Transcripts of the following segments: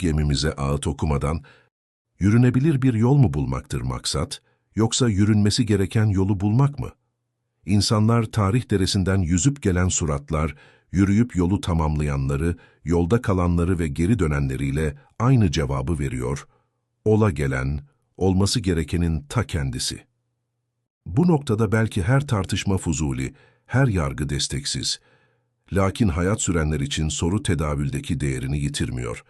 gemimize ağıt okumadan, yürünebilir bir yol mu bulmaktır maksat, yoksa yürünmesi gereken yolu bulmak mı? İnsanlar tarih deresinden yüzüp gelen suratlar, yürüyüp yolu tamamlayanları, yolda kalanları ve geri dönenleriyle aynı cevabı veriyor. Ola gelen, olması gerekenin ta kendisi. Bu noktada belki her tartışma fuzuli, her yargı desteksiz. Lakin hayat sürenler için soru tedavüldeki değerini yitirmiyor.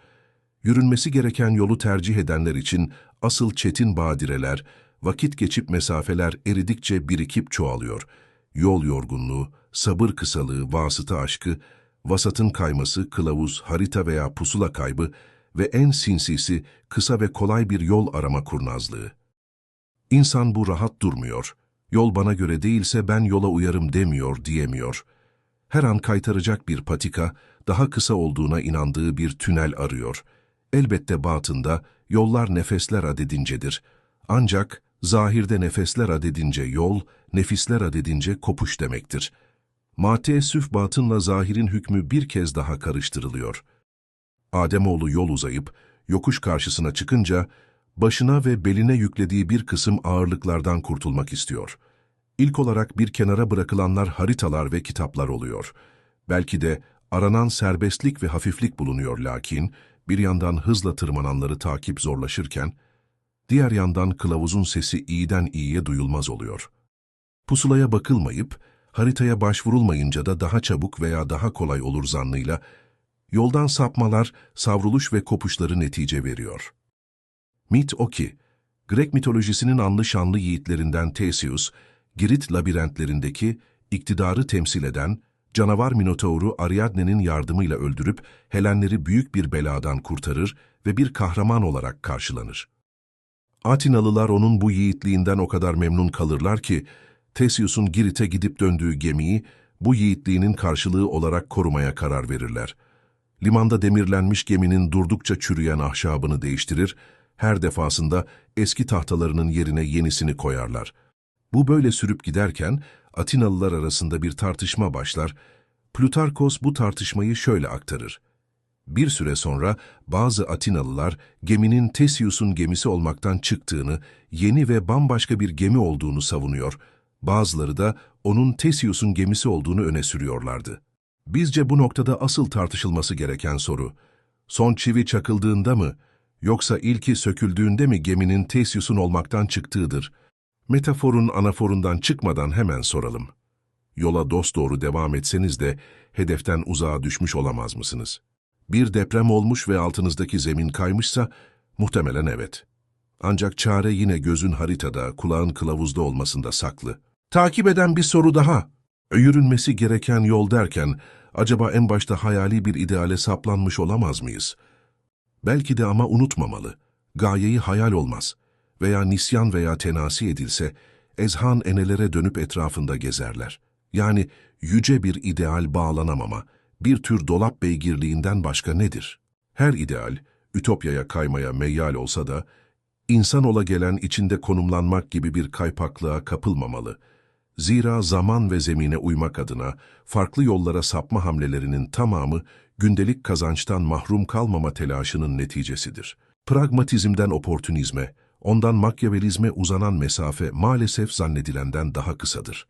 Yürünmesi gereken yolu tercih edenler için asıl çetin badireler, vakit geçip mesafeler eridikçe birikip çoğalıyor. Yol yorgunluğu, sabır kısalığı, vasıta aşkı, vasatın kayması, kılavuz, harita veya pusula kaybı ve en sinsisi kısa ve kolay bir yol arama kurnazlığı. İnsan bu rahat durmuyor. Yol bana göre değilse ben yola uyarım demiyor, diyemiyor. Her an kaytaracak bir patika, daha kısa olduğuna inandığı bir tünel arıyor. Elbette batında yollar nefesler adedincedir. Ancak zahirde nefesler adedince yol, nefisler adedince kopuş demektir. Mateessüf batınla zahirin hükmü bir kez daha karıştırılıyor. Ademoğlu yol uzayıp, yokuş karşısına çıkınca, başına ve beline yüklediği bir kısım ağırlıklardan kurtulmak istiyor. İlk olarak bir kenara bırakılanlar haritalar ve kitaplar oluyor. Belki de aranan serbestlik ve hafiflik bulunuyor lakin, bir yandan hızla tırmananları takip zorlaşırken, diğer yandan kılavuzun sesi iyiden iyiye duyulmaz oluyor. Pusulaya bakılmayıp, haritaya başvurulmayınca da daha çabuk veya daha kolay olur zannıyla, yoldan sapmalar, savruluş ve kopuşları netice veriyor. Mit o ki, Grek mitolojisinin anlı şanlı yiğitlerinden Theseus, Girit labirentlerindeki iktidarı temsil eden, canavar Minotaur'u Ariadne'nin yardımıyla öldürüp Helenleri büyük bir beladan kurtarır ve bir kahraman olarak karşılanır. Atinalılar onun bu yiğitliğinden o kadar memnun kalırlar ki, Theseus'un Girit'e gidip döndüğü gemiyi bu yiğitliğinin karşılığı olarak korumaya karar verirler. Limanda demirlenmiş geminin durdukça çürüyen ahşabını değiştirir, her defasında eski tahtalarının yerine yenisini koyarlar. Bu böyle sürüp giderken Atinalılar arasında bir tartışma başlar. Plutarkos bu tartışmayı şöyle aktarır. Bir süre sonra bazı Atinalılar geminin Theseus'un gemisi olmaktan çıktığını, yeni ve bambaşka bir gemi olduğunu savunuyor. Bazıları da onun Theseus'un gemisi olduğunu öne sürüyorlardı. Bizce bu noktada asıl tartışılması gereken soru, son çivi çakıldığında mı, yoksa ilki söküldüğünde mi geminin Theseus'un olmaktan çıktığıdır? Metaforun anaforundan çıkmadan hemen soralım. Yola dosdoğru devam etseniz de hedeften uzağa düşmüş olamaz mısınız? Bir deprem olmuş ve altınızdaki zemin kaymışsa muhtemelen evet. Ancak çare yine gözün haritada, kulağın kılavuzda olmasında saklı. Takip eden bir soru daha. Yürünmesi gereken yol derken acaba en başta hayali bir ideale saplanmış olamaz mıyız? Belki de ama unutmamalı. Gayeyi hayal olmaz veya nisyan veya tenasi edilse, ezhan enelere dönüp etrafında gezerler. Yani yüce bir ideal bağlanamama, bir tür dolap beygirliğinden başka nedir? Her ideal, ütopyaya kaymaya meyyal olsa da, insan ola gelen içinde konumlanmak gibi bir kaypaklığa kapılmamalı. Zira zaman ve zemine uymak adına farklı yollara sapma hamlelerinin tamamı gündelik kazançtan mahrum kalmama telaşının neticesidir. Pragmatizmden oportunizme, ondan makyavelizme uzanan mesafe maalesef zannedilenden daha kısadır.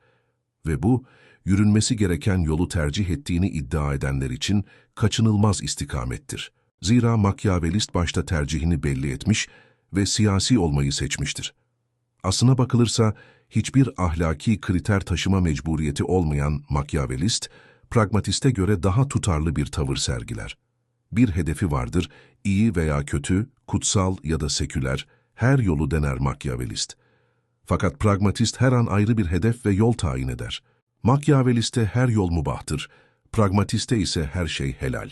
Ve bu, yürünmesi gereken yolu tercih ettiğini iddia edenler için kaçınılmaz istikamettir. Zira makyavelist başta tercihini belli etmiş ve siyasi olmayı seçmiştir. Aslına bakılırsa hiçbir ahlaki kriter taşıma mecburiyeti olmayan makyavelist, pragmatiste göre daha tutarlı bir tavır sergiler. Bir hedefi vardır, iyi veya kötü, kutsal ya da seküler, her yolu dener makyavelist. Fakat pragmatist her an ayrı bir hedef ve yol tayin eder. Makyaveliste her yol mubahtır, pragmatiste ise her şey helal.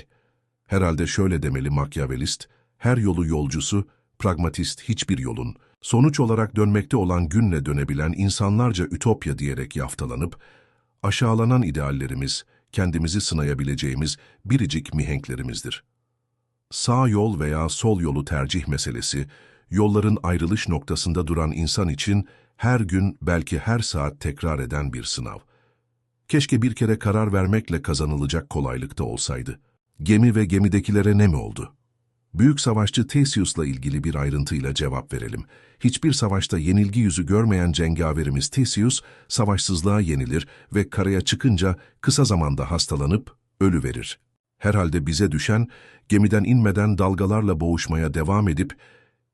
Herhalde şöyle demeli makyavelist, her yolu yolcusu, pragmatist hiçbir yolun, sonuç olarak dönmekte olan günle dönebilen insanlarca ütopya diyerek yaftalanıp, aşağılanan ideallerimiz, kendimizi sınayabileceğimiz biricik mihenklerimizdir. Sağ yol veya sol yolu tercih meselesi, yolların ayrılış noktasında duran insan için her gün belki her saat tekrar eden bir sınav. Keşke bir kere karar vermekle kazanılacak kolaylıkta olsaydı. Gemi ve gemidekilere ne mi oldu? Büyük savaşçı Theseus'la ilgili bir ayrıntıyla cevap verelim. Hiçbir savaşta yenilgi yüzü görmeyen cengaverimiz Theseus, savaşsızlığa yenilir ve karaya çıkınca kısa zamanda hastalanıp ölüverir. Herhalde bize düşen, gemiden inmeden dalgalarla boğuşmaya devam edip,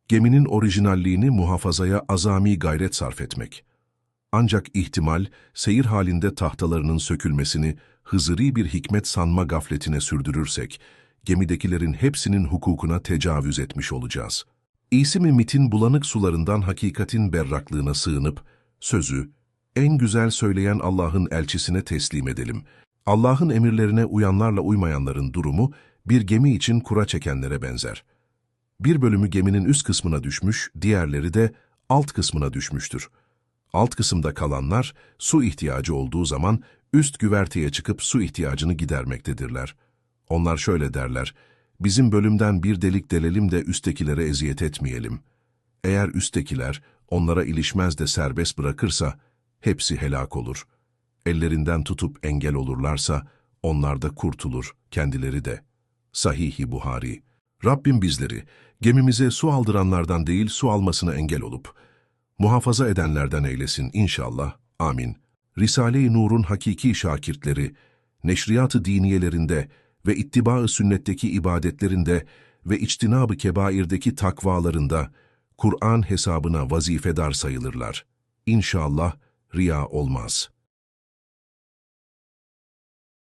geminin orijinalliğini muhafazaya azami gayret sarf etmek. Ancak ihtimal, seyir halinde tahtalarının sökülmesini hızırî bir hikmet sanma gafletine sürdürürsek, gemidekilerin hepsinin hukukuna tecavüz etmiş olacağız. İyisi mi mitin bulanık sularından hakikatin berraklığına sığınıp, sözü, en güzel söyleyen Allah'ın elçisine teslim edelim. Allah'ın emirlerine uyanlarla uymayanların durumu, bir gemi için kura çekenlere benzer. Bir bölümü geminin üst kısmına düşmüş, diğerleri de alt kısmına düşmüştür. Alt kısımda kalanlar, su ihtiyacı olduğu zaman üst güverteye çıkıp su ihtiyacını gidermektedirler. Onlar şöyle derler, bizim bölümden bir delik delelim de üsttekilere eziyet etmeyelim. Eğer üsttekiler onlara ilişmez de serbest bırakırsa, hepsi helak olur. Ellerinden tutup engel olurlarsa, onlar da kurtulur, kendileri de. Sahih-i Buhari Rabbim bizleri, gemimize su aldıranlardan değil su almasına engel olup, muhafaza edenlerden eylesin inşallah. Amin. Risale-i Nur'un hakiki şakirtleri, neşriyat-ı diniyelerinde ve ittiba-ı sünnetteki ibadetlerinde ve içtinab-ı kebairdeki takvalarında Kur'an hesabına vazifedar sayılırlar. İnşallah riya olmaz.''